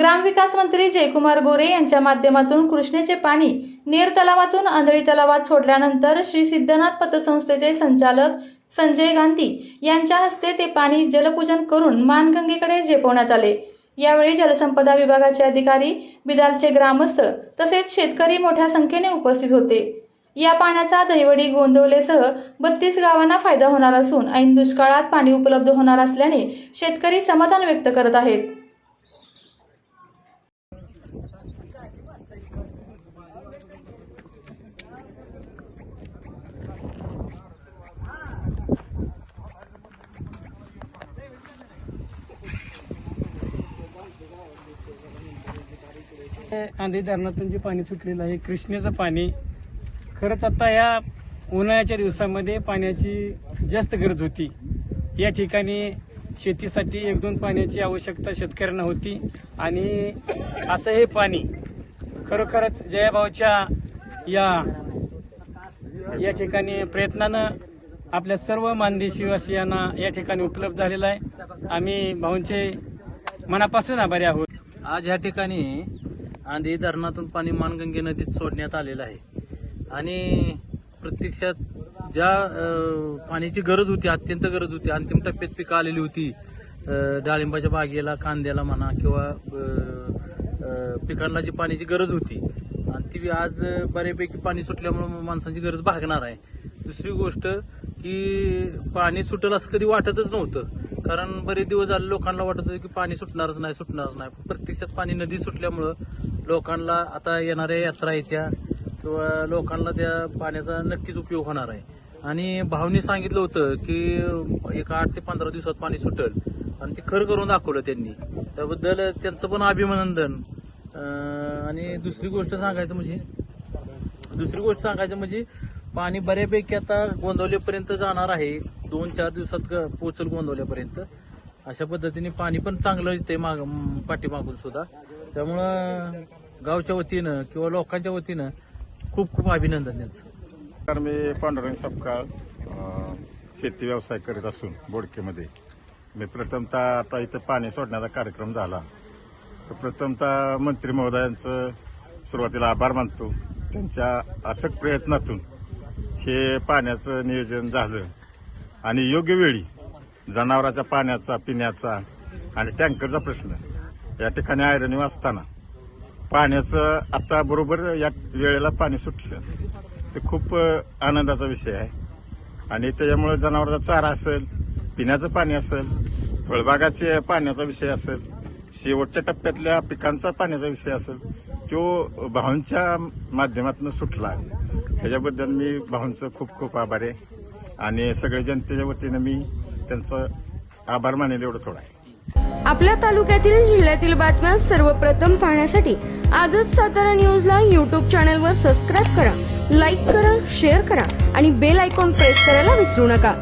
ग्रामविकास मंत्री जयकुमार गोरे यांच्या माध्यमातून कृष्णेचे पाणी नेर तलावातून आंधळी तलावात सोडल्यानंतर श्री सिद्धनाथ पतसंस्थेचे संचालक संजय गांधी यांच्या हस्ते ते पाणी जलपूजन करून मानगंगेकडे झेपवण्यात आले. यावेळी जलसंपदा विभागाचे अधिकारी बिदालचे ग्रामस्थ तसेच शेतकरी मोठ्या संख्येने उपस्थित होते. या पाण्याचा दहिवडी गोंदवलेसह बत्तीस गावांना फायदा होणार असून ऐन दुष्काळात पाणी उपलब्ध होणार असल्याने शेतकरी समाधान व्यक्त करत आहेत. आंधी धरणातून जे पाणी सुटलेलं आहे कृष्णेचं पाणी खरंच आता या उन्हाळ्याच्या दिवसामध्ये पाण्याची जास्त गरज होती. या ठिकाणी शेतीसाठी एक दोन पाण्याची आवश्यकता शेतकऱ्यांना होती आणि असं हे पाणी खरोखरच जयाभाऊच्या या या ठिकाणी प्रयत्नानं आपल्या सर्व मानदेशीवासियांना या ठिकाणी उपलब्ध झालेलं आहे. आम्ही भाऊंचे मनापासून आभारी आहोत. आज ह्या ठिकाणी आंधी धरणातून पाणी मानगंगे नदीत सोडण्यात आलेलं आहे. आणि प्रत्यक्षात ज्या पाण्याची गरज होती अत्यंत गरज होती अंतिम टप्प्यात पिकं आलेली होती डाळिंबाच्या बागेला कांद्याला म्हणा किंवा पिकांना जी पाण्याची गरज होती. आणि ती आज बऱ्यापैकी पाणी सुटल्यामुळे माणसांची गरज भागणार आहे. दुसरी गोष्ट की पाणी सुटेल असं कधी वाटतच नव्हतं. कारण बरेच दिवस झाले लोकांना वाटत होतं की पाणी सुटणारच नाही सुटणारच नाही. प्रत्यक्षात पाणी नदी सुटल्यामुळं लोकांना आता येणाऱ्या यात्रा येत्या किंवा लोकांना त्या पाण्याचा नक्कीच उपयोग होणार आहे. आणि भावनी सांगितलं होतं की एक आठ ते पंधरा दिवसात पाणी सुटेल. आणि ते खरं करून दाखवलं त्यांनी. त्याबद्दल त्यांचं पण अभिनंदन. आणि दुसरी गोष्ट सांगायचं म्हणजे दुसरी गोष्ट सांगायचं म्हणजे पाणी बऱ्यापैकी आता गोंदवलेपर्यंत जाणार आहे. दोन चार दिवसात ग- गोंदवल्यापर्यंत अशा पद्धतीने पाणी पण चांगलं येते माग पाठीमागून सुद्धा. त्यामुळं गावच्या वतीनं किंवा लोकांच्या वतीनं खूप खूप अभिनंदन त्यांचं. कारण मी पांडुरंग सपकाळ शेती व्यवसाय करीत असून बोडकेमध्ये. मी प्रथमतः आता इथं पाणी सोडण्याचा कार्यक्रम झाला. तर प्रथमतः मंत्री महोदयांचं सुरुवातीला आभार मानतो. त्यांच्या अथक प्रयत्नातून हे पाण्याचं नियोजन झालं. आणि योग्य वेळी जनावराच्या पाण्याचा पिण्याचा आणि टँकरचा प्रश्न. या ठिकाणी आयरणी असताना पाण्याचं आता बरोबर या वेळेला पाणी सुटलं. ते खूप आनंदाचा विषय आहे. आणि त्याच्यामुळे जनावरांचा चारा असेल पिण्याचं पाणी असेल फळबागाचे पाण्याचा विषय असेल शेवटच्या टप्प्यातल्या पिकांचा पाण्याचा विषय असेल तो भाऊंच्या माध्यमातून सुटला. त्याच्याबद्दल मी भाऊंचं खूप खूप आभार आहे. आणि सगळे जनतेच्या वतीनं मी त्यांचं आभार मानेल एवढं थोडं आहे. आपल्या तालुक्यातील जिल्ह्यातील बातम्या सर्वप्रथम पाहण्यासाठी आजच सातारा न्यूजला यूट्यूब चॅनलवर सबस्क्राईब करा लाईक करा शेअर करा आणि बेल आयकॉन प्रेस करायला विसरू नका.